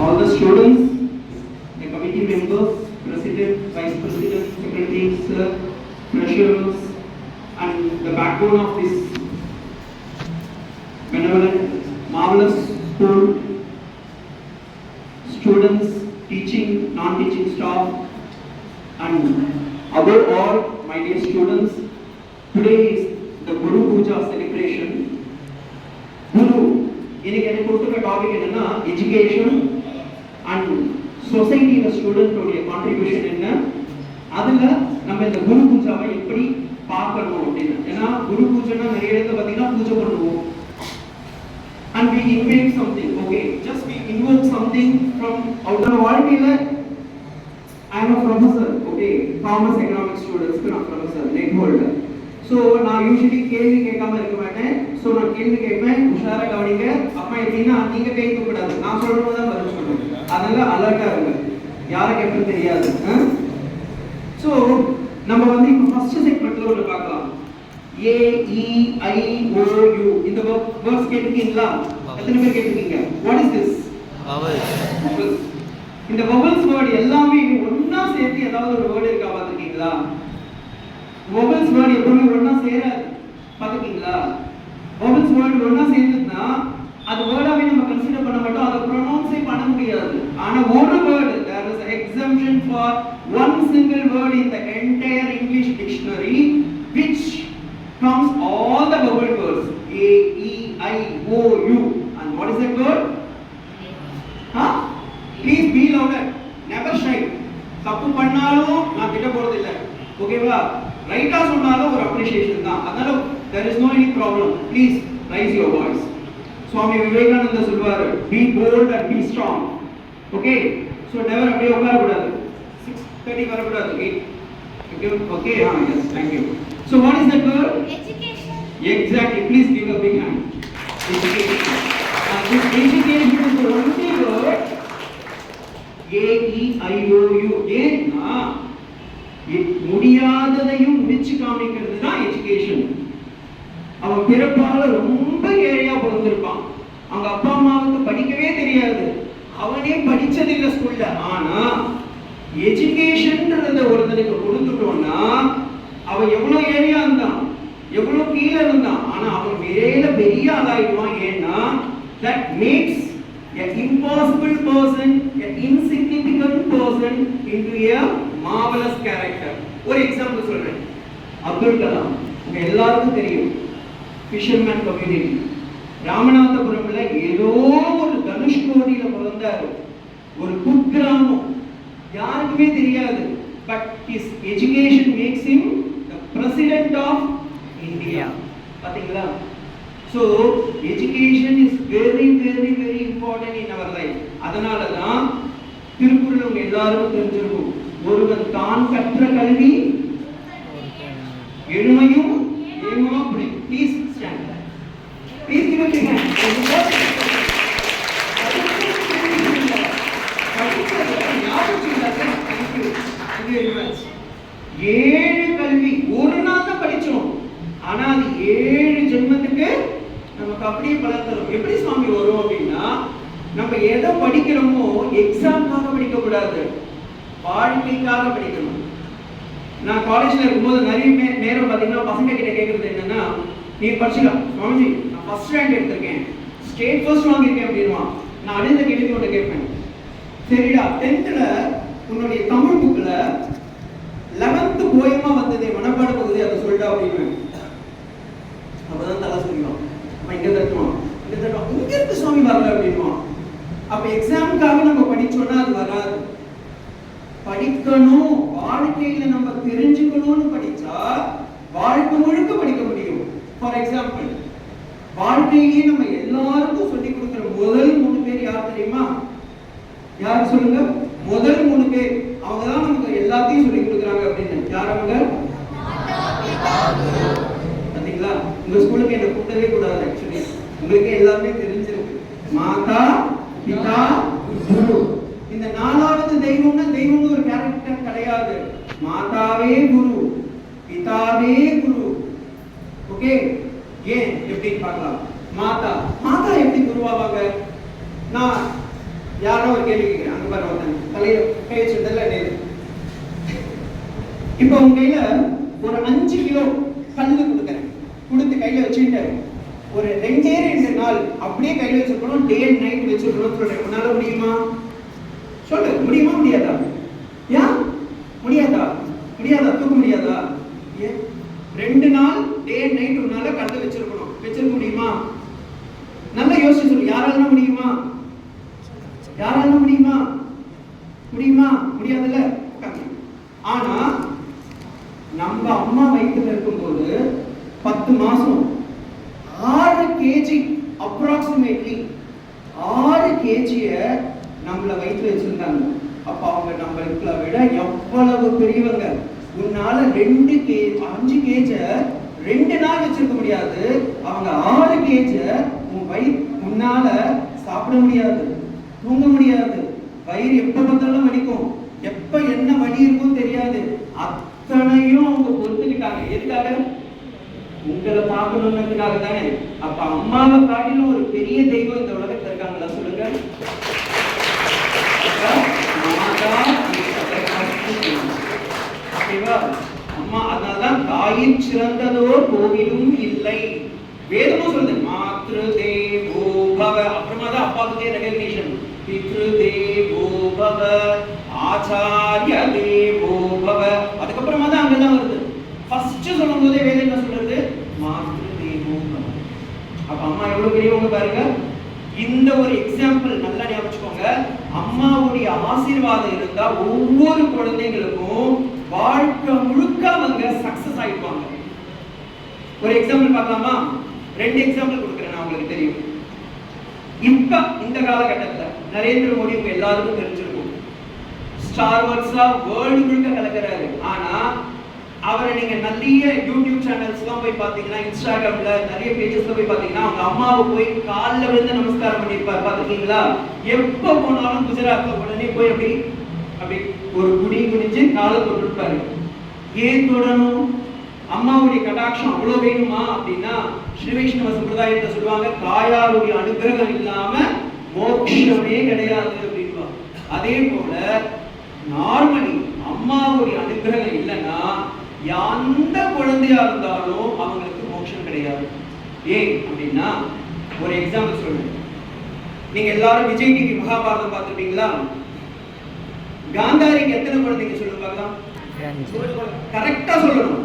all the students, the committee members, president, vice president, secretaries, sir, treasurers, and the backbone of this benevolent, marvelous school, students, teaching, non-teaching staff, and above all, my dear students, today is the Guru Puja celebration. Guru, இன்னைக்கு எனக்கு கொடுத்துருக்க topic என்னன்னா education and சொசைட்டியில் ஸ்டூடெண்ட்டுடைய contribution என்ன அதில் நம்ம இந்த குரு பூஜாவை எப்படி பார்க்கணும் அப்படின்னு ஏன்னா குரு பூஜைனா நிறைய இடத்துல பார்த்தீங்கன்னா பூஜை பண்ணுவோம் and we invite something okay just we invite something from outer வாழ்க்கையில் I am a professor okay commerce economics ஸ்டூடெண்ட்ஸ்க்கு நான் ப்ரொஃபஸர் நெக் ஹோல்டர் ஸோ நான் யூஸ்வலி கேள்வி கேட்காம இருக்க மாட்டேன். ஸோ நான் கேள்வி கேட்பேன். உஷாரா கவனிங்க. அப்பா எப்படின்னா நீங்க கை தூக்கூடாது நான் சொல்றது தான் பதில் சொல்லணும் அதனால அலர்ட்டா இருங்க. யாரை கேட்பது தெரியாது. ஸோ நம்ம வந்து இப்போ ஃபர்ஸ்ட் செக்மெண்ட்ல ஒன்று பார்க்கலாம். ஏ இ ஐ ஓ யூ இந்த வேர்ட்ஸ் கேட்டிருக்கீங்களா? எத்தனை பேர் கேட்டிருக்கீங்க? What is this. இந்த வவல்ஸ் வேர்டு எல்லாமே ஒண்ணா சேர்த்து ஏதாவது ஒரு வேர்டு இருக்கா பார்த்திருக்கீங்களா? மொபைல்ஸ் வேர்டு எப்பவுமே ஒன்றா சேராது. பார்த்துக்கிங்களா மொபைல்ஸ் வேர்டு ஒன்றா சேர்ந்துன்னா அது வேர்டாவே நம்ம கன்சிடர் பண்ண மாட்டோம். அதை ப்ரொனவுன்ஸே பண்ண முடியாது. ஆனா ஒரு word there is exception for one single word in the entire English dictionary which comes all the vowel words a e i o u and what is that word huh please be louder never shy தப்பு பண்ணாலும் நான் திட்ட போறது இல்ல ஓகேவா ரைட்டா சொன்னாலும் ஒரு அப்ரிசியேஷன் தான் அதனால there is no any problem please rise your voice Swami Vivekanandar சொல்வாரு be bold and be strong okay so never அப்படியே உட்கார கூடாது சிக்ஸ் தேர்ட்டி வரக்கூடாது okay okay ah yes thank you so what is that word Education. Exactly. Please give a big hand. Education. And this education is only word A E I O U. ஏன்னா முடியாததையும் முடிச்சு காமிக்கிறது தான் education அவன் பிறப்பால ரொம்ப ஏழையா பிறந்திருப்பான் அவங்க அப்பா அம்மாவுக்கு படிக்கவே தெரியாது அவனே படிச்சதில்லை ஸ்கூல்ல ஆனா எஜுகேஷன்ன்றத ஒருத்தனுக்கு கொடுத்துட்டோம்னா அவன் எவ்வளவு ஏழையா இருந்தான் எவ்வளவு கீழே இருந்தான் ஆனா அவன் வேற பெரிய ஆளாயிடுவான். ஏன்னா that makes a impossible person a insignificant person into a marvelous character. ஒரு எக்ஸாம்பிள் சொல்றேன். அப்துல் கலாம் உங்க எல்லாருக்கும் தெரியும். ஃபிஷர்மேன் கம்யூனிட்டி ராமநாதபுரம்ல ஏதோ ஒரு தனுஷ்கோடியில பிறந்தாரு. ஒரு குக்கிராமம். யாருக்குமே தெரியாது. But is education makes him the president of India பாத்தீங்களா? So education is very very very important in our life அதனால தான் திருக்குறள் உங்க எல்லாருக்கும் தெரிஞ்சிருக்கும். ஒருவன் தான் கற்ற கல்வி எளிமையும் ஏமா அப்படி please stand please give it hand ஏழு கல்வி. ஒரு நாள் தான் படிச்சோம். ஆனா அது ஏழு ஜென்மத்துக்கு நமக்கு அப்படியே பலன் தரும் எப்படி சுவாமி வரும் அப்படின்னா நம்ம எதை படிக்கிறோமோ எக்ஸாம்க்காக படிக்க கூடாது வாழ்க்கைக்காக படிக்கணும். நான் காலேஜ்ல இருக்கும்போது நிறைய நேரம் பார்த்தீங்கன்னா பசங்க கிட்ட கேட்கறது என்னன்னா நீ படிச்சுக்கலாம் சுவாமிஜி நான் ஃபர்ஸ்ட் ரேங்க் எடுத்திருக்கேன். ஸ்டேட் ஃபர்ஸ்ட் வாங்கியிருக்கேன் அப்படின்வான் நான் அடுத்த கேள்வி ஒன்று கேட்பேன். சரிடா டென்த்தில் உன்னுடைய தமிழ் புக்கில் லெவன்த்து போயமா வந்ததே மனப்பாட பகுதி அதை சொல்லிட்டா அப்படின்னு அப்பதான் தலை சொல்லுவான் அவன் இங்க தட்டுவான் இங்க தட்டுவான் இங்க இருந்து சுவாமி வரல அப்படின்வான் அப்ப எக்ஸாமுக்காக நம்ம படிச்சோம்னா அது வராது. படிக்கணும். வாழ்க்கையில நம்ம தெரிஞ்சுக்கணும்னு படிச்சா வாழ்க்கை முழுக்க படிக்க முடியும். ஃபார் எக்ஸாம்பிள் வாழ்க்கையிலேயே நம்ம எல்லாருக்கும் சொல்லி கொடுக்குற முதல் மூணு பேர் யார் தெரியுமா? யார் சொல்லுங்க? முதல் மூணு பேர். அவங்க தான் நமக்கு எல்லாத்தையும் சொல்லி கொடுக்குறாங்க அப்படின்னு. யார் அவங்க? பாத்தீங்களா? உங்க ஸ்கூலுக்கு என்ன கூட்டவே கூடாது. உங்களுக்கு எல்லாமே தெரிஞ்சிருக்கு. மாதா பிதா குரு. இந்த நாலாவது தெய்வம்னா தெய்வம்னு ஒரு கேரக்டர் கிடையாது. மாதாவே குரு பிதாவே குரு. ஓகே ஏன்? எப்படின்னு பார்க்கலாம். மாதா. மாதா எப்படி குருவாவாங்க? நான் யாரோ ஒரு கேள்வி கேட்கிறேன். அங்க பாரு ஒருத்தன் தலையில கை வச்சிருந்தல நேரு இப்போ உங்க கையில ஒரு அஞ்சு கிலோ கல்லு கொடுக்குறேன். கொடுத்து கையில வச்சுட்டு ஒரு ரெண்டே ரெண்டு நாள் அப்படியே கையில் வச்சுருக்கணும் டே அண்ட் நைட் வச்சுருக்கணும் சொல்றேன் உன்னால முடியுமா? சொல்லு. முடியுமா? முடியாதா? ஏன் முடியாதா? முடியாதா? தூக்க முடியாதா? ஏன் ரெண்டு நாள் டே அண்ட் நைட் உன்னால கல்லு வச்சிருக்கணும். வச்சிருக்க முடியுமா? நல்லா யோசிச்சு சொல்லு. யாரால முடியுமா யாரால முடியுமா முடியுமா முடியாதுல்ல உட்காருங்க. ஆனா நம்ம அம்மா வயித்துல இருக்கும்போது பத்து மாசம் ஆறு கேஜி அப்ராக்சிமேட்லி ஆறு கேஜிய நம்மள வயித்துல வச்சிருந்தாங்க அப்ப அவங்க நம்மளுக்குள்ள விட எவ்வளவு பெரியவங்க உன்னால ரெண்டு கே அஞ்சு கேஜ ரெண்டு நாள் வச்சிருக்க முடியாது. அவங்க ஆறு கேஜ உன் வயிறு உன்னால சாப்பிட முடியாது. தூங்க முடியாது. வயிறு எப்ப பார்த்தாலும் வலிக்கும். எப்ப என்ன வலி இருக்கும் தெரியாது. அத்தனையும் அவங்க பொறுத்துக்கிட்டாங்க. எதுக்காக? உங்களை பார்க்கணும்ன்றதுக்காக தானே அப்ப அம்மாவை காட்டிலும் ஒரு பெரிய தெய்வம் இந்த உலகத்துல இருக்காங்களா சொல்லுங்க. மாதா ஓகேவா அம்மா அதனால்தான் தாயின் சிறந்ததோர் கோவிலும் இல்லை. வேதமும் சொல்லுது மாத்ரு தேவோ பவ அப்புறமா தான் அப்பாவுக்கு ரெகக்னிஷன் பித்ரு தேவோ பவ ஆச்சாரிய தேவோ பவ அதுக்கப்புறமா தான் அங்கதான் வருது. ஃபர்ஸ்ட் சொல்லும் போதே வேதம் என்ன சொல்றது மாத்ரு தேவோ பவ அப்ப அம்மா எவ்வளவு பெரியவங்க பாருங்க. இந்த ஒரு எக்ஸாம்பிள் நல்லா ஞாபகம் அம்மாவுடைய ஆசீர்வாதம் இருந்தா ஒவ்வொரு குழந்தைங்களுக்கும் வாழ்க்கை முழுக்க அவங்க சக்சஸ் ஆயிடுவாங்க ஒரு எக்ஸாம்பிள் பார்க்கலாமா? ரெண்டு எக்ஸாம்பிள் கொடுக்குறேன் நான் உங்களுக்கு தெரியும். இப்ப இந்த காலகட்டத்துல நரேந்திர மோடி உங்க எல்லாருக்கும் தெரிஞ்சிருக்கும். ஸ்டார் வார்ஸா வேர்ல்டு முழுக்க கலக்கிறாரு. ஆனா அவரை நீங்க நிறைய யூடியூப் சேனல்ஸ்லாம் போய் பாத்தீங்கன்னா இன்ஸ்டாகிராம்ல நிறைய பேஜஸ்ல போய் பாத்தீங்கன்னா அவங்க அம்மாவை போய் கால்ல விழுந்து நமஸ்காரம் பண்ணியிருப்பாரு. பாத்துக்கீங்களா எப்ப போனாலும் குஜராத்ல உடனே போய் அப்படி அப்படி ஒரு குடி குனிஞ்சு காலை தொட்டிருப்பாரு ஏன் தொடணும்? அம்மாவுடைய கடாட்சம் அவ்வளவு வேணுமா அப்படின்னா ஸ்ரீ வைஷ்ணவ சம்பிரதாயத்தை சொல்லுவாங்க தாயாருடைய அனுகிரகம் இல்லாம மோட்சமே கிடையாது அப்படின்வாங்க அதே போல நார்மலி அம்மாவுடைய அனுகிரகம் இல்லைன்னா எந்த குழந்தையா இருந்தாலும் அவங்களுக்கு மோட்சம் கிடையாது. ஏன் அப்படின்னா ஒரு எக்ஸாம்பிள் சொல்லுங்க நீங்க எல்லாரும் விஜய் டிவி மகாபாரதம் பார்த்துருப்பீங்களா? காந்தாரிக்கு எத்தனை குழந்தைங்க சொல்லுங்க பார்க்கலாம். கரெக்டா சொல்லணும்.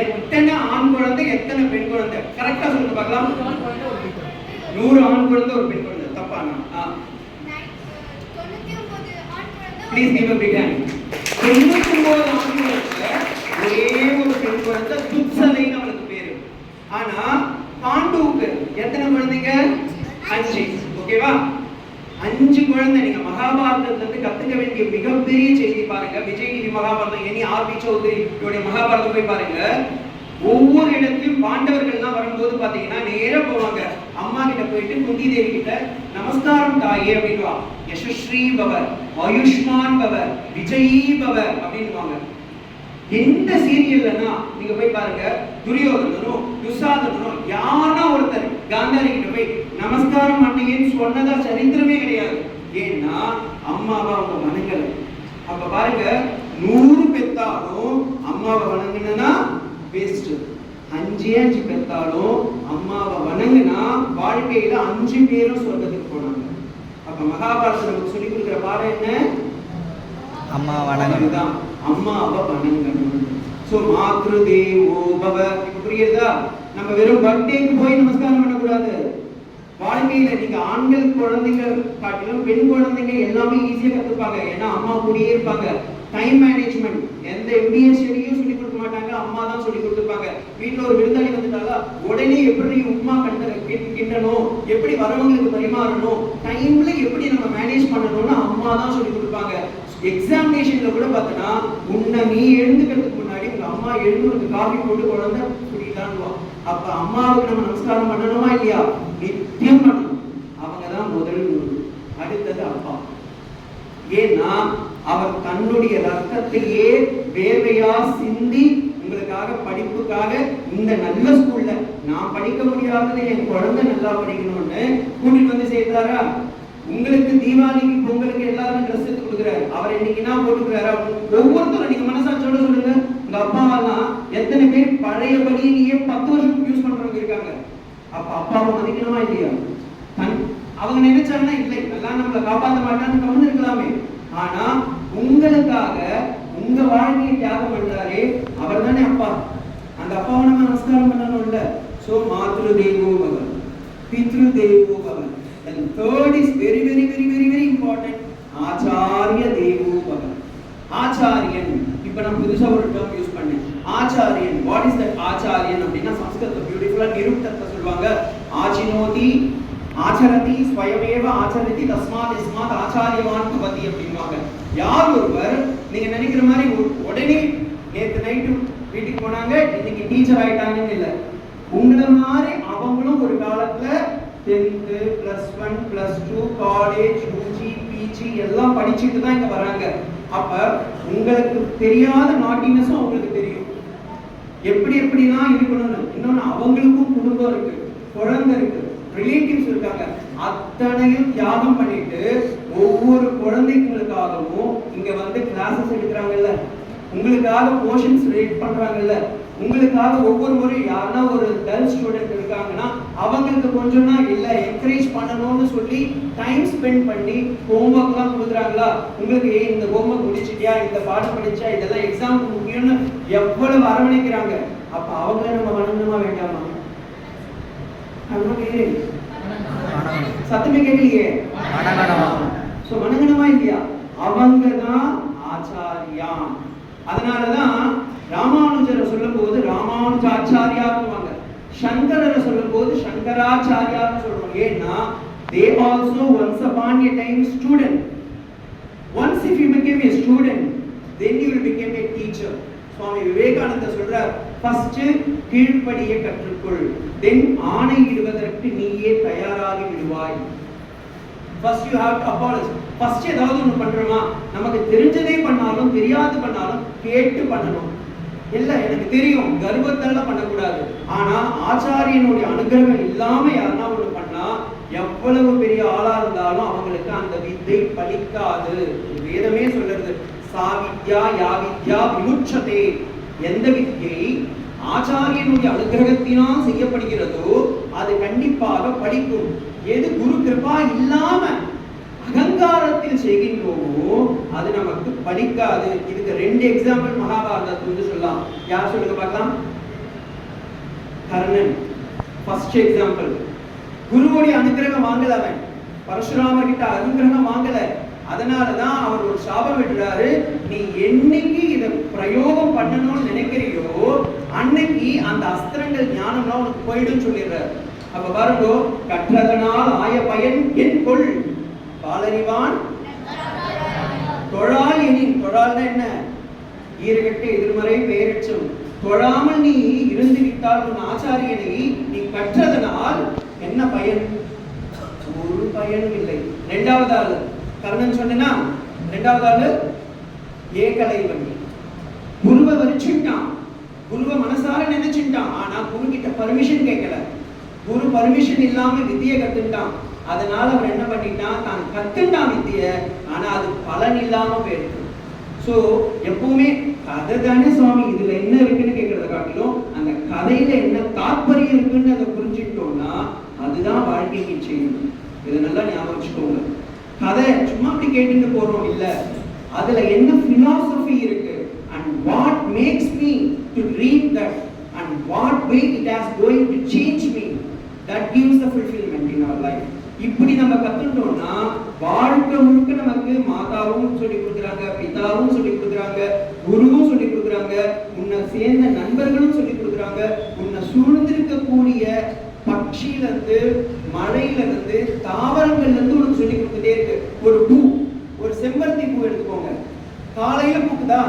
எத்தனை ஆண் குழந்தை எத்தனை பெண் குழந்தை? கரெக்டா சொல்லுங்க பார்க்கலாம். நூறு ஆண் குழந்தை ஒரு பெண் குழந்தை. தப்பானா please give a big hand தொண்ணூத்தி ஒன்பது ஆண் குழந்தை ஒரே ஒரு பெண் குழந்தை துப்சலைன்னு அவளுக்கு பேரு. ஆனா பாண்டுவுக்கு எத்தனை குழந்தைங்க? அஞ்சு. ஓகேவா? அஞ்சு குழந்தை நீங்க மகாபாரதத்திலிருந்து கத்துக்க வேண்டிய மிகப்பெரிய செய்தி பாருங்க. விஜய் டிவி மகாபாரதம். இனி ஆர் பி சௌத்ரி மகாபாரதம் போய் பாருங்க. ஒவ்வொரு இடத்துலயும் பாண்டவர்கள்லாம் வரும்போது பாத்தீங்கன்னா நேரம் போவாங்க. அம்மா கிட்ட போயிட்டு குந்தி தேவி கிட்ட நமஸ்காரம் தாயே அப்படின்வா யசஸ்ரீ பவர் ஆயுஷ்மான் பவர் விஜயி பவர் அப்படின்வாங்க எந்த சீரியல்லன்னா நீங்க போய் பாருங்க துரியோதனனும் துசாதனனும் யாரா ஒருத்தர் காந்தாரி கிட்ட போய் நமஸ்காரம் பண்ணீங்கன்னு சொன்னதா சரித்திரமே கிடையாது. அம்மாவை வணங்கல அப்ப பாருங்க நூறு பெத்தாலும் அம்மாவை வணங்கினா வேஸ்ட் அஞ்சே அஞ்சு பெத்தாலும் அம்மாவை வணங்கினா வாழ்க்கையில அஞ்சு பேரும் சொர்க்கத்துக்கு போனாங்க. அப்ப மகாபாரதம் நமக்கு சொல்லி கொடுக்குற பாடம் என்ன? அம்மா வணங்கணும். தான் அம்மாவை வணங்கணும். சோ மாத்ரு தேவோ பவ புரியுதா? நம்ம வெறும் பர்த்டேக்கு போய் நமஸ்காரம் பண்ணக்கூடாது. வாழ்க்கையில நீங்க ஆண்கள் குழந்தைங்க காட்டிலும் பெண் குழந்தைங்க எல்லாமே ஈஸியா கத்துப்பாங்க. ஏன்னா அம்மா கூடயே இருப்பாங்க. டைம் மேனேஜ்மெண்ட் எந்த எம்பிஎஸ் ஸ்டடியும் சொல்லி கொடுக்க மாட்டாங்க. அம்மா தான் சொல்லி கொடுத்துருப்பாங்க. வீட்டுல ஒரு விருந்தாளி வந்துட்டாங்க உடனே எப்படி உப்மா கண்ட கிண்டணும்? எப்படி வரவங்களுக்கு பரிமாறணும்? டைம்ல எப்படி நம்ம மேனேஜ் பண்ணணும்னு அம்மா தான் சொல்லி கொடுப்பாங்க. எக்ஸாமினேஷன்ல கூட பார்த்தோன்னா உன்னை நீ எழுந்துக்கிறதுக்கு முன்னாடி உங்க அம்மா எழுந்து உனக்கு காஃபி போட்டு குழந்தை குடிக்கலான்னு அப்ப அம்மாவுக்கு நம்ம நமஸ்காரம் பண்ணணுமா இல்லையா? நித்தியம் பண்ணணும். அவங்க தான் முதல் குரு. அடுத்தது அப்பா. ஏன்னா அவர் தன்னுடைய ரத்தத்தையே வேர்வையா சிந்தி உங்களுக்காக படிப்புக்காக இந்த நல்ல ஸ்கூல்ல நான் படிக்க முடியாதது என் குழந்தை நல்லா படிக்கணும்னு கூட்டிட்டு வந்து சேர்த்தாரா? உங்களுக்கு தீபாவளிக்கு பொங்கலுக்கு எல்லாரும் ட்ரெஸ் எடுத்து கொடுக்குறாரு. அவர் இன்னைக்கு என்ன போட்டுக்கிறாரு? ஒவ்வொருத்தரும் நீங்க மனசாட்சியோட சொல்லுங்க. உங்க அப்பாவெல்லாம் எத்தனை பேர் பழையபடியே பத்து வருஷம் யூஸ் பண்றவங்க இருக்காங்க. அப்ப அப்பாவை மதிக்கணுமா இல்லையா? தன் அவங்க நினைச்சாங்கன்னா இல்லை எல்லாம் நம்மளை காப்பாற்ற மாட்டான்னு கவனம் இருக்கலாமே. ஆனா உங்களுக்காக உங்க வாழ்க்கையை தியாகம் பண்றாரே அவர் தானே அப்பா. அந்த அப்பாவை நம்ம நமஸ்காரம் பண்ணணும் இல்ல சோ மாத்ரு தேவோ பவன் பித்ரு தேவோ Pawan third is very very very very very very ஆச்சாரிய தேவோ பவன் ஆச்சாரியன். இப்ப நம்ம புதுசா ஒரு டேர்ம் ஆச்சாரியன். வாட் இஸ் தட் ஆச்சாரியன் அப்படின்னா சம்ஸ்கிருத பியூட்டிஃபுல்லா நிருப்தத்தை சொல்லுவாங்க. ஆச்சினோதி ஆச்சரதி ஸ்வயமேவ ஆச்சரதி தஸ்மாத் இஸ்மாத் ஆச்சாரியவான் பதி அப்படின்வாங்க யார் ஒருவர் நீங்க நினைக்கிற மாதிரி உடனே நேத்து நைட்டு வீட்டுக்கு போனாங்க இன்னைக்கு டீச்சர் ஆயிட்டாங்கன்னு இல்ல. உங்களை மாதிரி அவங்களும் ஒரு காலத்துல tenth plus one plus two college UG PG எல்லாம் படிச்சுட்டு தான் இங்க வராங்க. அப்ப உங்களுக்கு தெரியாத நாட்டினஸும் அவங்களுக்கு தெரியும். எப்படி எப்படிலாம் இருக்கணும்னு இன்னொன்னு அவங்களுக்கும் குடும்பம் இருக்கு குழந்தை இருக்கு ரிலேட்டிவ்ஸ் இருக்காங்க. அத்தனையும் தியாகம் பண்ணிட்டு ஒவ்வொரு குழந்தைங்களுக்காகவும் இங்க வந்து கிளாஸஸ் எடுக்கிறாங்கல்ல. உங்களுக்காக போர்ஷன்ஸ் ரேட் பண்றாங்கல்ல. உங்களுக்காக ஒவ்வொரு முறையும் யாருன்னா ஒரு டல் ஸ்டூடெண்ட் இருக்காங்கன்னா அவங்களுக்கு கொஞ்சம் இல்லை இல்ல என்கரேஜ் பண்ணணும்னு சொல்லி டைம் ஸ்பெண்ட் பண்ணி ஹோம்ஒர்க்லாம் கொடுக்குறாங்களா? உங்களுக்கு ஏ இந்த ஹோம்ஒர்க் முடிச்சிட்டியா? இந்த பாடம் படிச்சா? இதெல்லாம் எக்ஸாமுக்கு முக்கியம்னு எவ்வளவு அரவணைக்கிறாங்க? அப்ப அவங்கள நம்ம வணங்கணுமா வேண்டாமா? சத்தமே கேட்கலையே? ஸோ சோ வணங்கணுமா இல்லையா? அவங்க தான் ஆச்சாரியா அதனாலதான் ராமானுஜரை சொல்லும் போது ராமானுஜ ஆச்சாரியா சங்கரனை சொல்லும் சொல்லும்போது சங்கராச்சாரியார்னு சொல்றோம். ஏன்னா they also once upon a time student once if you become a student then you become a teacher Swami Vivekanandar சொல்றார் ஃபர்ஸ்ட் கீழ்ப்படிய கற்றுக்கொள் தென் ஆணையிடுவதற்கு நீயே தயாராகி விடுவாய். First you have to apologise first ஏதாவது ஒன்று பண்ணுறோமா நமக்கு தெரிஞ்சதே பண்ணாலும் தெரியாது பண்ணாலும் கேட்டு பண்ணணும். இல்ல எனக்கு தெரியும். கர்வத்தெல்லாம் பண்ணக்கூடாது. ஆனா ஆச்சாரியனுடைய அனுகிரகம் இல்லாம யாருன்னா ஒண்ணு பண்ணா எவ்வளவு பெரிய ஆளா இருந்தாலும் அவங்களுக்கு அந்த வித்தை பலிக்காது. வேதமே சொல்றது சாவித்யா யாவித்யா விமுட்சதே எந்த வித்தியை ஆச்சாரியனுடைய அனுகிரகத்தினால் செய்யப்படுகிறதோ அது கண்டிப்பாக படிக்கும் எது குரு கிருப்பா இல்லாம அகங்காரத்தில் செய்கின்றோமோ அது நமக்கு பலிக்காது இதுக்கு ரெண்டு எக்ஸாம்பிள் மகாபாரதத்துல வந்து சொல்லலாம். யார் சொல்லுங்க பார்க்கலாம்? கர்ணன். ஃபர்ஸ்ட் எக்ஸாம்பிள் குருவோடைய அனுகிரகம் வாங்கல அவன். பரசுராமர் கிட்ட அனுகிரகம் வாங்கல. அதனாலதான் அவர் ஒரு சாபம் விடுறாரு. நீ என்னைக்கு இத பிரயோகம் பண்ணணும்னு நினைக்கிறியோ அன்னைக்கு அந்த அஸ்திரங்கள் ஞானம்லாம் உனக்கு போயிடும் சொல்லிடுறாரு. அப்ப பாருங்க கற்றதனால் ஆய பயன் என் கொள் காலறிவான். தொழால் எனின் தொழால்னா என்ன? ஈரகட்டு எதிர்மறை பெயரச்சம். தொழாமல் நீ இருந்து விட்டால் உன் ஆச்சாரியனை நீ கற்றதனால் என்ன பயன்? ஒரு பயனும் இல்லை. ரெண்டாவது ஆளு. கர்ணன் சொன்னா ரெண்டாவது ஆளு? ஏகலைவன். குருவை வரிச்சுட்டான் குருவை மனசார நினைச்சுட்டான். ஆனா குரு கிட்ட பர்மிஷன் கேட்கல. குரு பர்மிஷன் இல்லாம வித்தியை கத்துட்டான். அதனால அவர் என்ன பண்ணிட்டான்? தான் கத்துட்டான் வித்திய ஆனா அது பலன் இல்லாம போயிருக்கு ஸோ எப்பவுமே கதை தானே சுவாமி இதுல என்ன இருக்குன்னு கேட்கறத காட்டிலும் அந்த கதையில என்ன தாற்பயம் இருக்குன்னு அதை புரிஞ்சுக்கிட்டோம்னா அதுதான் வாழ்க்கைக்கு செய்யும் இதை நல்லா ஞாபகம் வச்சுக்கோங்க. கதை சும்மா அப்படி கேட்டுட்டு போறோம் இல்ல. அதுல என்ன பிலாசபி இருக்கு? And what makes me to read that and what way it has going to change me that gives the fulfilment in our life இப்படி நம்ம கத்துட்டோம்னா வாழ்க்கை முழுக்க நமக்கு மாதாவும் சொல்லி கொடுக்குறாங்க பிதாவும் சொல்லி கொடுக்குறாங்க குருவும் சொல்லி கொடுக்குறாங்க. உன்னை சேர்ந்த நண்பர்களும் சொல்லி கொடுக்குறாங்க. உன்னை சூழ்ந்திருக்கக்கூடிய பட்சியில இருந்து மழையில இருந்து தாவரங்கள்ல இருந்து உனக்கு சொல்லி கொடுத்துட்டே இருக்கு. ஒரு பூ ஒரு செம்பருத்தி பூ எடுத்துக்கோங்க. காலையில பூக்குதா?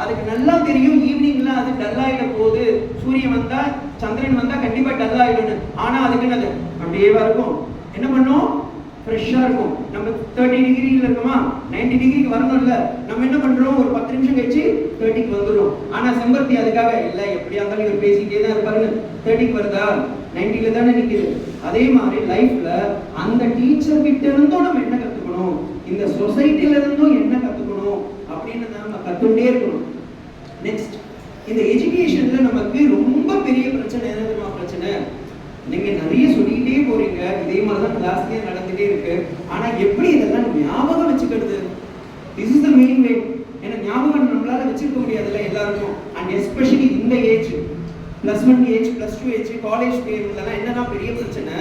அதுக்கு நல்லா தெரியும். ஈவினிங்ல அது டல்லாயிட போகுது. சூரியன் வந்தா சந்திரன் வந்தா கண்டிப்பா டல்லாயிடும் ஆனா அதுக்கு என்னது? அப்படியே இருக்கும். என்ன பண்ணும்? ஃப்ரெஷ்ஷாக இருக்கும். நம்ம தேர்ட்டி டிகிரியில் இருக்கோமா? நைன்டி டிகிரிக்கு வரணும்ல. நம்ம என்ன பண்ணுறோம் ஒரு பத்து நிமிஷம் கழிச்சு தேர்ட்டிக்கு வந்துடும் ஆனால் செம்பருத்தி அதுக்காக இல்லை. எப்படியா இருந்தாலும் இவர் பேசிக்கிட்டே தான் இருப்பாருன்னு தேர்ட்டிக்கு வருதா? நைன்டில தானே நிற்கிது அதே மாதிரி லைஃப்பில் அந்த டீச்சர் கிட்ட இருந்தும் நம்ம என்ன கற்றுக்கணும் இந்த சொசைட்டில இருந்தும் என்ன கற்றுக்கணும் அப்படின்னு நம்ம கற்றுக்கிட்டே இருக்கணும். நெக்ஸ்ட் இந்த எஜுகேஷனில் நமக்கு ரொம்ப பெரிய பிரச்சனை என்ன தெரியுமா? பிரச்சனை? நீங்க நிறைய சொல்லிக்கிட்டே போறீங்க. இதே மாதிரி தான் கிளாஸ்லயே நடந்துட்டே இருக்கு. ஆனா எப்படி இதெல்லாம் ஞாபகம் வச்சுக்கிறது? This is the main way ஏன்னா ஞாபகம் நம்மளால வச்சுக்க முடியாதுல்ல எல்லாருக்கும். அண்ட் எஸ்பெஷலி இந்த age plus one age plus two age college டைம்லலாம் என்னதான் பெரிய பிரச்சனை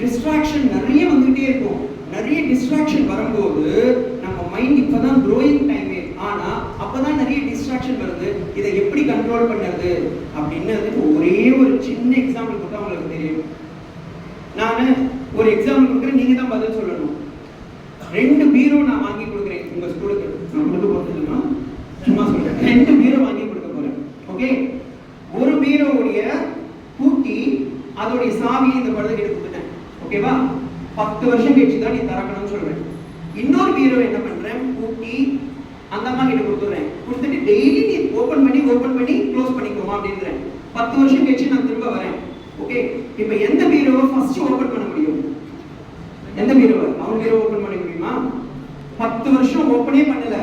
டிஸ்ட்ராக்ஷன் நிறைய வந்துகிட்டே இருக்கும். நிறைய டிஸ்ட்ராக்ஷன் வரும்போது நம்ம மைண்ட் இப்பதான் க்ரோயிங் டைமே ஆனா அப்பதான் நிறைய டிஸ்ட்ராக்ஷன் வருது இதை எப்படி கண்ட்ரோல் பண்ணுறது அப்படின்னு ஒரே ஒரு சின்ன எக்ஸாம்பிள் கொடுத்தா உங்களுக்கு தெரியும். நான் ஒரு எக்ஸாம்பிள் கொடுக்குறேன் நீங்க தான் பதில் சொல்லணும். ரெண்டு பீரோ நான் வாங்கி கொடுக்குறேன் உங்க ஸ்கூலுக்கு. நான் கொடுக்க போறதுமா சும்மா சொல்றேன். ரெண்டு பீரோ வாங்கி கொடுக்க போறேன். ஓகே? ஒரு பீரோவுடைய பூட்டி அதோடைய சாவியை இந்த குழந்தைகிட்ட கொடுத்துட்டேன். ஓகேவா? பத்து வருஷம் கழிச்சு தான் நீ திறக்கணும்னு சொல்றேன். இன்னொரு பீரோ என்ன பண்றேன்? பூட்டி அந்த அம்மா கிட்ட கொடுத்துறேன் டெய்லி நீ ஓபன் பண்ணி ஓபன் பண்ணி க்ளோஸ் பண்ணிக்கோமா அப்படின்றேன் பத்து வருஷம் கழிச்சு நான் திரும்ப வரேன். ஓகே இப்போ எந்த பீரோவை ஃபர்ஸ்ட் ஓபன் பண்ண முடியும்? எந்த பீரோவை அவன் பீரோ ஓபன் பண்ண முடியுமா? பத்து வருஷம் ஓபனே பண்ணல.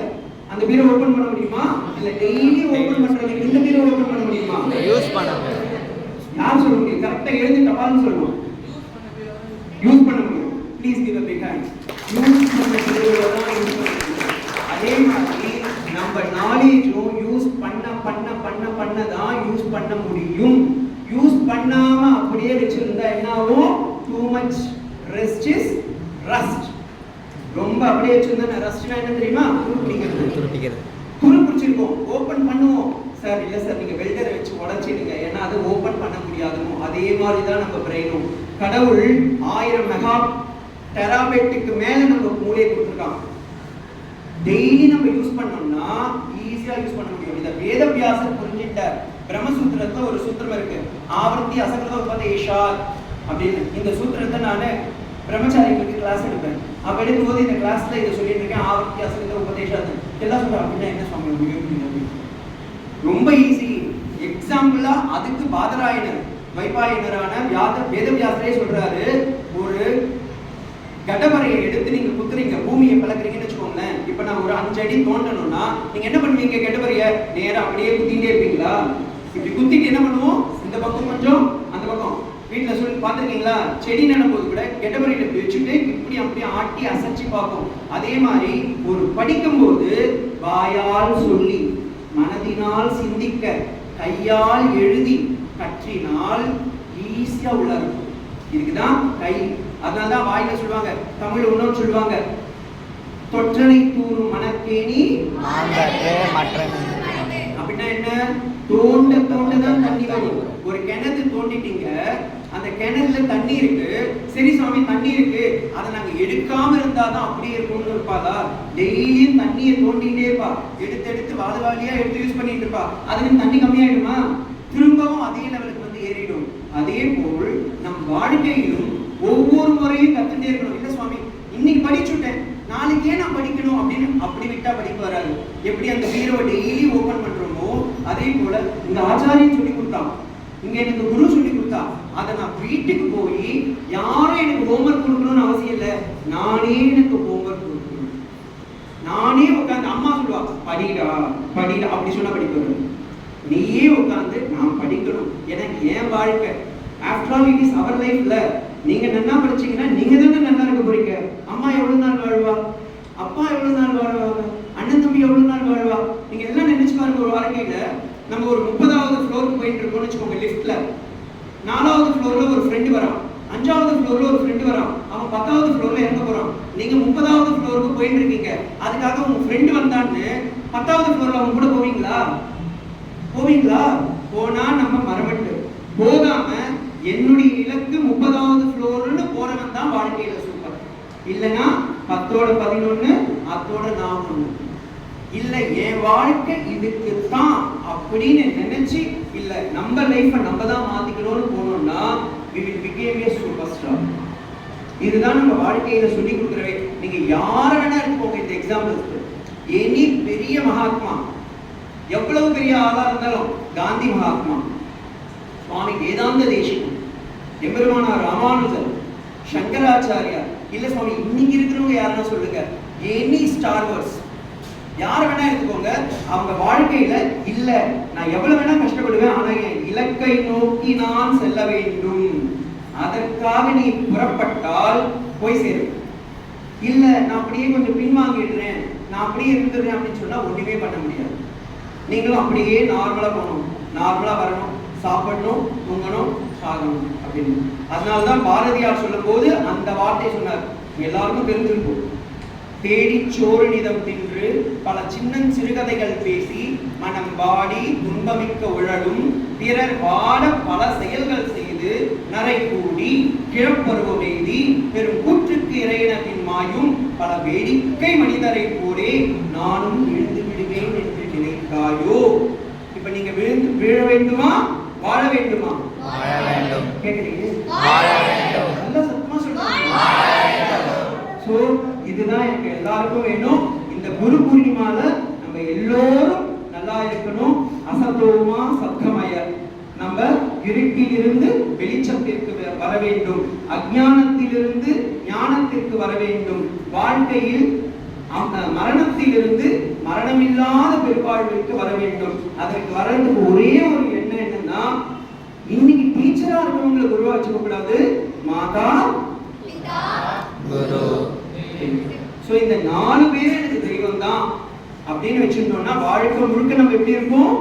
அந்த பீரோ ஓபன் பண்ண முடியுமா? இல்ல டெய்லி ஓபன் பண்றதுக்கு இந்த பீரோ ஓபன் பண்ண முடியுமா? யூஸ் பண்ண யார் சொல்ல முடியும்? கரெக்டா எழுந்து டபால்னு சொல்லணும் யூஸ் பண்ண முடியும் please give a big hand use பண்ண பீரோவை தான் யூஸ் பண்ண முடியும் அதே மாதிரி நம்ம நாலேஜும் யூஸ் பண்ண பண்ண பண்ண பண்ண தான் யூஸ் பண்ண முடியும் யூஸ் பண்ணாம அப்படியே வச்சிருந்தா என்ன ஆகும் too much rest is rust ரொம்ப அப்படியே வச்சிருந்தா ரஸ்ட்னா என்ன தெரியுமா துருப்பிடிக்கிறது துருட்டிக்கிறது துரு பிடிச்சிருக்கோம் ஓபன் பண்ணுவோம். சார் இல்ல சார் நீங்க வெல்டரை வச்சு உடைச்சிடுங்க ஏன்னா அது ஓபன் பண்ண முடியாதுமோ அதே மாதிரி தான் நம்ம பிரெயினும் கடவுள் ஆயிரம் மெகா டெராபைட்டுக்கு மேல நம்ம மூளையை கொடுத்துருக்கான். டெய்லி நம்ம யூஸ் பண்ணோம்னா ஈஸியா யூஸ் பண்ண முடியும். இத வேதவியாசர் புரிஞ்சிட்டார். பிரம்மசூத்திரத்துல ஒரு சூத்திரம் இருக்கு. ஆவர்த்தி அசகிருத உபதேஷா அப்படின்னு. இந்த சூத்திரத்தை நான் பிரம்மச்சாரிகளுக்கு கிளாஸ் எடுப்பேன். அப்படின்னு எடுக்கும்போது இந்த கிளாஸ்ல இதை சொல்லிட்டு இருக்கேன். ஆவர்த்தி அசகிருத உபதேஷாது எல்லாம் சொல்ற அப்படின்னா என்ன சுவாமி முடியும் அப்படின்னு. ரொம்ப ஈஸி எக்ஸாம்பிளா அதுக்கு பாதராயணர் வைபாயனரான வியாத வேதவியாசரே சொல்றாரு. ஒரு கடவரையை எடுத்து நீங்க குத்துறீங்க. பூமியை பழக்கிறீங்கன்னு வச்சுக்கோங்களேன். இப்ப நான் ஒரு அஞ்சு அடி தோண்டணும்னா நீங்க என்ன பண்ணுவீங்க கெட்டவரைய நேரம் அப்படியே குத்திட்டே இருப்பீங்களா? இப்படி குத்திட்டு என்ன பண்ணுவோம்? இந்த பக்கம் கொஞ்சம் அந்த பக்கம். வீட்டுல சொல்லி பார்த்துருக்கீங்களா? செடி நடும்போது கூட கெட்டவரையில வச்சுட்டு இப்படி அப்படி ஆட்டி அசைச்சு பார்ப்போம். அதே மாதிரி ஒரு படிக்கும்போது வாயால் சொல்லி மனதினால் சிந்திக்க கையால் எழுதி கற்றினால் ஈஸியா உள்ள இருக்கும். இதுக்குதான் கை. அதனால தான் வாயில சொல்லுவாங்க தமிழ் இன்னொன்று சொல்லுவாங்க தொற்றனை தூரும் மணக்கேணி அப்படின்னா என்ன? தோண்ட தோண்டதான் தண்ணி வரும். ஒரு கிணத்து தோண்டிட்டீங்க அந்த கிணறுல தண்ணி இருக்கு சரி சுவாமி தண்ணி இருக்கு. அதை நாங்க எடுக்காம இருந்தாதான் அப்படியே இருக்கும்னு இருப்பாளா? டெய்லியும் தண்ணியை தோண்டிட்டே இருப்பா. எடுத்து எடுத்து வாழ எடுத்து யூஸ் பண்ணிட்டு இருப்பா. அதுக்கு தண்ணி கம்மியாயிடுமா? திரும்பவும் அதே லெவலுக்கு வந்து ஏறிடும். அதே போல் நம் வாழ்க்கையிலும் ஒவ்வொரு முறையும் கத்துட்டே இருக்கணும். இல்ல சுவாமி இன்னைக்கு படிச்சுட்டேன் நாளைக்கே நான் படிக்கணும் அப்படின்னு அப்படி விட்டா படிப்பு வராது. எப்படி அந்த பீரோவை டெய்லி ஓபன் பண்றோமோ அதே போல இந்த ஆச்சாரியன் சொல்லி கொடுத்தான். இங்க எனக்கு குரு சொல்லி அதை நான் வீட்டுக்கு போய் யாரும் எனக்கு ஹோம்ஒர்க் கொடுக்கணும்னு அவசியம் இல்லை. நானே எனக்கு ஹோம்ஒர்க் கொடுக்கணும். நானே உட்காந்து அம்மா சொல்லுவா படிடா படிடா அப்படி சொன்னா படிக்கணும் நீயே உட்காந்து நான் படிக்கணும். எனக்கு என் வாழ்க்கை. After all it is our லைஃப்ல நீங்க நல்லா படிச்சீங்கன்னா நீங்க தானே நல்லா இருக்க போறீங்க அம்மா எவ்வளவு நாள் வாழ்வா அப்பா எவ்வளவு நாள் வாழ்வாங்க அண்ணன் தம்பி எவ்வளவு நாள் வாழ்வா நீங்க எல்லாம் நினைச்சு பாருங்க ஒரு வாழ்க்கையில நம்ம ஒரு முப்பதாவது ஃப்ளோருக்கு போயிட்டு இருக்கோம்னு வச்சுக்கோங்க லிஃப்ட்ல நாலாவது ஃப்ளோர்ல ஒரு ஃப்ரெண்டு வரான் அஞ்சாவது ஃப்ளோர்ல ஒரு ஃப்ரெண்டு வரான் அவன் பத்தாவது ஃப்ளோர்ல இறங்க போறான் நீங்க முப்பதாவது ஃப்ளோருக்கு போயிட்டு இருக்கீங்க அதுக்காக உங்க ஃப்ரெண்டு வந்தான்னு பத்தாவது ஃப்ளோர்ல அவன் கூட போவீங்களா போவீங்களா போனா நம்ம மரமட்டு போகாம என்னுடைய இலக்கு முப்பதாவது ஃப்ளோர்னு போறவன் தான் வாழ்க்கையில சூப்பர் இல்லைன்னா பத்தோட பதினொன்னு அத்தோட நான் ஒண்ணு இல்ல என் வாழ்க்கை இதுக்கு தான் அப்படின்னு நினைச்சு இல்ல நம்ம லைஃப்பை நம்ம தான் மாத்திக்கணும்னு போனோம்னா we will become a இதுதான் நம்ம வாழ்க்கையில சொல்லி கொடுக்குறவே. நீங்க யார வேணா இருக்கோங்க இந்த எக்ஸாம்பிள்ஸ்க்கு எனி பெரிய மகாத்மா எவ்வளவு பெரிய ஆளா இருந்தாலும் காந்தி மகாத்மா சுவாமி வேதாந்த தேசிகன் எம்பெருமானார் ராமானுஜர் சங்கராச்சாரியார் இல்ல சுவாமி இன்னைக்கு இருக்கிறவங்க யாருன்னா சொல்லுங்க எனி ஸ்டார் வர்ஸ் யார் வேணா எடுத்துக்கோங்க. அவங்க வாழ்க்கையில இல்ல. நான் எவ்வளவு வேணா கஷ்டப்படுவேன் ஆனா என் இலக்கை நோக்கி நான் செல்ல வேண்டும். அதற்காக நீ புறப்பட்டால் போய் சேரும் இல்ல நான் அப்படியே கொஞ்சம் பின்வாங்கிடுறேன் நான் அப்படியே இருந்துடுறேன் அப்படின்னு சொன்னா ஒண்ணுமே பண்ண முடியாது. நீங்களும் அப்படியே நார்மலா போகணும். நார்மலா வரணும். சாப்பிடணும் தூங்கணும் சாகணும் அப்படின்னு. அதனாலதான் பாரதியார் சொல்லும் போது அந்த வார்த்தை சொன்னார். எல்லாருக்கும் தெரிஞ்சிருக்கும். தேடிச் சோறு நிதம் தின்று பல சின்னஞ் சிறுகதைகள் பேசி மனம் வாடி துன்பமிக்க உழலும். பிறர் வாட பல செயல்கள் செய்து நரை கூடி கிழப்பருவம் எய்தி பெரும் கூற்றுக்கு இறையினத்தின் மாயும். பல வேடிக்கை மனிதரை போலே நானும் விழுந்து விடுவேன் என்று நினைத்தாயோ? இப்ப நீங்க விழுந்து விழ வேண்டுமா? வாழ வேண்டுமா? வாழ வேண்டும். கேக்குறீங்க? நல்ல சத்தமா சொல்லுங்க. சோ இதுதான் எனக்கு எல்லாருக்கும் வேணும். இந்த குரு பூர்ணிமால நம்ம எல்லோரும் நல்லா இருக்கணும். அசதோமா சத்தமய நம்ம இருட்டிலிருந்து வெளிச்சத்திற்கு வர வேண்டும். அஜானத்திலிருந்து ஞானத்திற்கு வர வேண்டும். வாழ்க்கையில் அந்த மரணத்திலிருந்து மரணமில்லாத பெருவாழ்விற்கு வர வேண்டும். அதற்கு வர்றதுக்கு ஒரே ஒரு எண்ணம் என்னன்னா இன்னைக்கு டீச்சரா இருக்கவங்களை குருவா கூடாது மாதா? குரு ஸோ இந்த நாலு பேர் எனக்கு தெய்வம் தான் அப்படின்னு வச்சிருந்தோம்னா வாழ்க்கை முழுக்க நம்ம எப்படி இருப்போம்?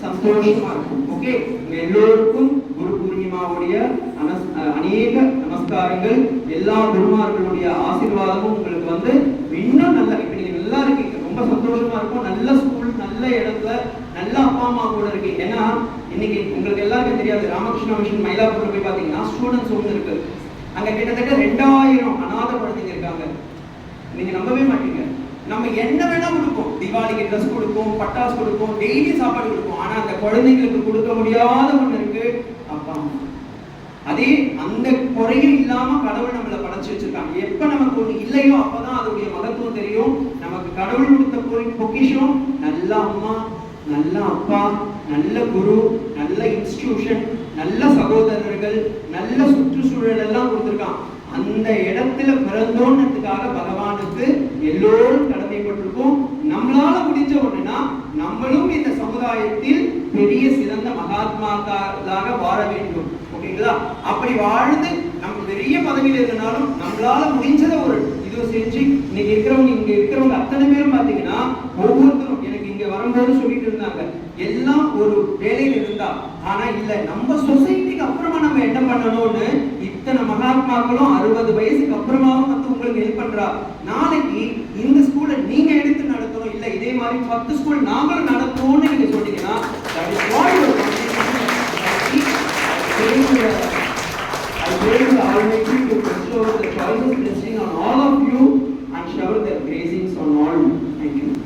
சந்தோஷமா இருக்கும் ஓகே உங்க எல்லோருக்கும் குரு பூர்ணிமாவுடைய அநேக நமஸ்காரங்கள். எல்லா குருமார்களுடைய ஆசீர்வாதமும் உங்களுக்கு வந்து இன்னும் நல்ல இப்ப நீங்க நல்லா இருக்கீங்க. ரொம்ப சந்தோஷமா இருக்கும் நல்ல ஸ்கூல் நல்ல இடத்துல நல்ல அப்பா அம்மா கூட இருக்கு ஏன்னா இன்னைக்கு உங்களுக்கு எல்லாருக்கும் தெரியாது ராமகிருஷ்ண மிஷன் மயிலாப்பூர் போய் பாத்தீங்கன்னா ஸ்டூடெண்ட்ஸ் ஒன்று இருக்கு. அங்க கிட்டத்தட்ட ரெண்டாயிரம் அநாத குழந்தைங்க இருக்காங்க. நீங்க நம்பவே மாட்டீங்க. நம்ம என்ன வேணா கொடுப்போம். தீபாவளிக்கு ட்ரெஸ் கொடுப்போம் பட்டாசு கொடுப்போம் டெய்லி சாப்பாடு கொடுப்போம். ஆனா அந்த குழந்தைங்களுக்கு கொடுக்க முடியாத ஒண்ணு இருக்கு அப்பா அம்மா. அதே அந்த குறையும் இல்லாம கடவுள் நம்மளை படைச்சு வச்சிருக்காங்க. எப்ப நமக்கு ஒண்ணு இல்லையோ அப்பதான் அதோடைய மகத்துவம் தெரியும். நமக்கு கடவுள் கொடுத்த பொறி- பொக்கிஷம் நல்ல அம்மா நல்ல அப்பா நல்ல குரு நல்ல இன்ஸ்டிடியூஷன் நல்ல சகோதரர்கள் நல்ல சுற்றுச்சூழல் எல்லாம் கொடுத்திருக்கான். அந்த இடத்துல பிறந்தோன்றதுக்காக பகவானுக்கு எல்லோரும் கடமைப்பட்டிருக்கோம். நம்மளால முடிஞ்ச ஒண்ணுனா நம்மளும் இந்த சமுதாயத்தில் பெரிய சிறந்த மகாத்மாக்களாக வாழ வேண்டும். ஓகேங்களா? அப்படி வாழ்ந்து நம்ம பெரிய பதவியில் இருந்தாலும் நம்மளால முடிஞ்சத ஒரு இதை செஞ்சு இன்னைக்கு இருக்கிறவங்க இங்க இருக்கிறவங்க அத்தனை பேரும் பாத்தீங்கன்னா ஒவ்வொருத்தரும் எனக்கு இங்க வரும்போது சொல்லிட்டு இருந்தாங்க. எல்லாம் ஒரு வேலையில இருந்தா ஆனா இல்ல நம்ம சொசைட்டிக்கு அப்புறமா நம்ம என்ன பண்ணணும்னு இத்தனை மகாத்மாக்களும் அறுபது வயசுக்கு அப்புறமாவும் வந்து உங்களுக்கு ஹெல்ப் பண்றா. நாளைக்கு இந்த ஸ்கூலை நீங்க எடுத்து நடத்தணும் இல்ல இதே மாதிரி பத்து ஸ்கூல் நாங்களும் நடத்துவோம்னு நீங்க சொன்னீங்கன்னா I So the choices blessing on all of you and shower their blessings on all. Thank you.